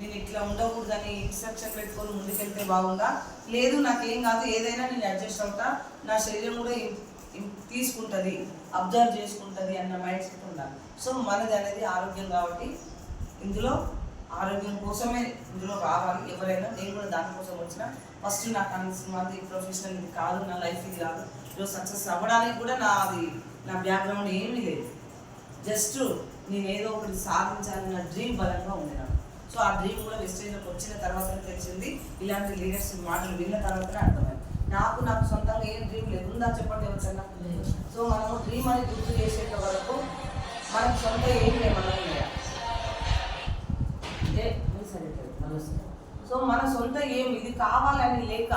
నేను ఇట్లా ఉండకూడదని ఇన్స్ట్రక్షన్ పెట్టుకొని ముందుకెళ్తే బాగుందా? లేదు నాకేం కాదు ఏదైనా నేను అడ్జస్ట్ అవుతా. నా శరీరం కూడా తీసుకుంటుంది అబ్జర్వ్ చేసుకుంటుంది అన్న మైండ్ సెట్ ఉండాలి సో మనది అనేది ఆరోగ్యం కాబట్టి ఇందులో ఆరోగ్యం కోసమే ఇందులో రావాలి. ఎవరైనా నేను కూడా దానికోసం వచ్చిన ఫస్ట్ నాకు అనిపిస్తుంది ప్రొఫెషనల్ ఇది కాదు నా లైఫ్ ఇది కాదు. ఈరోజు సక్సెస్ అవ్వడానికి కూడా నా అది నా బ్యాక్గ్రౌండ్ ఏమీ లేదు. జస్ట్ నేను ఏదో ఒకటి సాధించాలన్న డ్రీమ్ బలంగా ఉంది నాకు. సో ఆ డ్రీమ్ కూడా వెస్టేజ్లోకి వచ్చిన తర్వాత తెలిసింది. ఇలాంటి లీడర్స్ మాటలు విన్న తర్వాతనే అర్థమైంది. నాకు నాకు సొంతంగా ఏం డ్రీమ్ లేదు. చెప్పండి ఎవరికన్నా సో మనము డ్రీమ్ అని గుర్తు చేసేంత వరకు మనకు సొంత ఏం లేమన్నా సో మన సొంత ఏం ఇది కావాలని లేక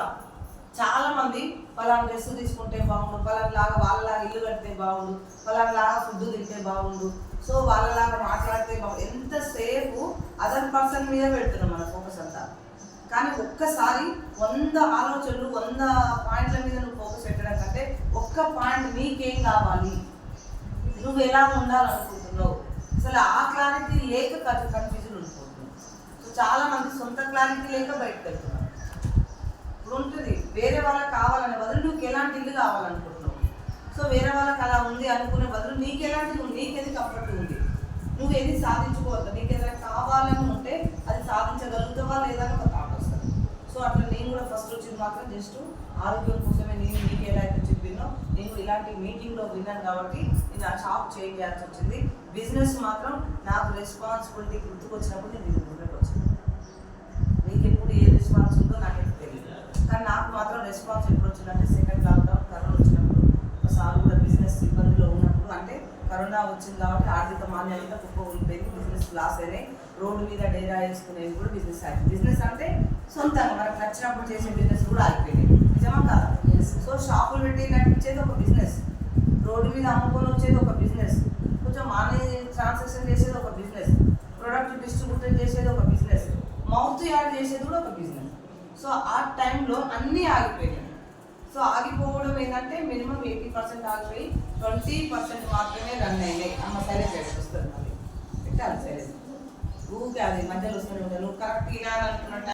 చాలా మంది పలానా డ్రెస్ తీసుకుంటే బాగుండు పలానాలాగా వాళ్ళలాగా ఇల్లు కడితే బాగుండు పలానాలాగా ఫుడ్ తింటే బాగుండు. సో వాళ్ళలాగా పర్సన్ మీద పెడుతున్నాం మన ఫోకస్ అంతా. కానీ ఒక్కసారి వంద ఆలోచనలు వంద పాయింట్ల మీద నువ్వు ఫోకస్ పెట్టడం కంటే ఒక్క పాయింట్ నీకేం కావాలి? నువ్వు ఎలా ఉండాలనుకుంటున్నావు? అసలు ఆ క్లారిటీ లేక కన్ఫ్యూజన్ ఉండిపోతుంది. సో చాలా మంది సొంత క్లారిటీ లేక బయటకు వెళ్తున్నారు. ఇప్పుడు ఉంటుంది వేరే వాళ్ళకి కావాలనే బదులు నువ్వు ఎలాంటి ఇల్లు కావాలనుకుంటున్నావు? సో వేరే వాళ్ళకి అలా ఉంది అనుకునే బదులు నీకు ఎలాంటి నీకు నీకేది కంఫర్ట్ నువ్వేది నువ్వు ఏది సాధించుకోవద్దు. నీకు ఏదైనా కావాలని ఉంటే అది సాధించగలుగుతావా లేదా అని ఒక థాట్ వస్తుంది. సో అట్లా నేను కూడా ఫస్ట్ వచ్చింది మాత్రం జస్ట్ ఆరోగ్యం కోసమే నేను మీకు ఎలా అయితే చెప్పినో నేను ఇలాంటి మీటింగ్లో విన్నాను కాబట్టి నేను ఆ షాప్ చేంజ్ చేయాల్సి వచ్చింది. బిజినెస్ మాత్రం నాకు రెస్పాన్సిబిలిటీ గుర్తుకొచ్చినప్పుడు నేను బిజినెస్లోకి వచ్చింది. మీకు ఎప్పుడు ఏ రెస్పాన్స్ ఉందో నాకైతే తెలియదు కానీ నాకు మాత్రం రెస్పాన్స్ ఎప్పుడు వచ్చిందంటే సెకండ్ లాక్డౌన్ కరోనా వచ్చినప్పుడు. ఒకసారి కూడా బిజినెస్ ఇవ్వాలి కరోనా వచ్చింది కాబట్టి ఆర్థిక మాన్యాలతో కుప్ప ఉండిపోయింది బిజినెస్ లాస్ అయినాయి. రోడ్డు మీద డేరా వేసుకునేది కూడా బిజినెస్ అయింది బిజినెస్ అంటే సొంతంగా మనకు నచ్చినప్పుడు చేసే బిజినెస్ కూడా ఆగిపోయినాయి. నిజమా కాదా? సో షాపులు పెట్టి నడిపించేది ఒక బిజినెస్ రోడ్డు మీద అమ్ముకొని వచ్చేది ఒక బిజినెస్ కొంచెం మనీ ట్రాన్సాక్షన్ చేసేది ఒక బిజినెస్ ప్రొడక్ట్ డిస్ట్రిబ్యూటర్ చేసేది ఒక బిజినెస్ మౌత్ యాడ్ చేసేది కూడా ఒక బిజినెస్ సో ఆ టైంలో అన్నీ ఆగిపోయినాయి. సో ఆగిపోవడం ఏంటంటే మినిమం ఎయిటీ పర్సెంట్ ఆగిపోయి ట్వంటీ పర్సెంట్ మాత్రమే రన్ అయినాయి అమ్మ సరే వస్తుంది మళ్ళీ. పెట్టాలి సరే ఊరికే అది మధ్యలో వస్తూనే ఉంటాను కరెక్ట్ ఇలా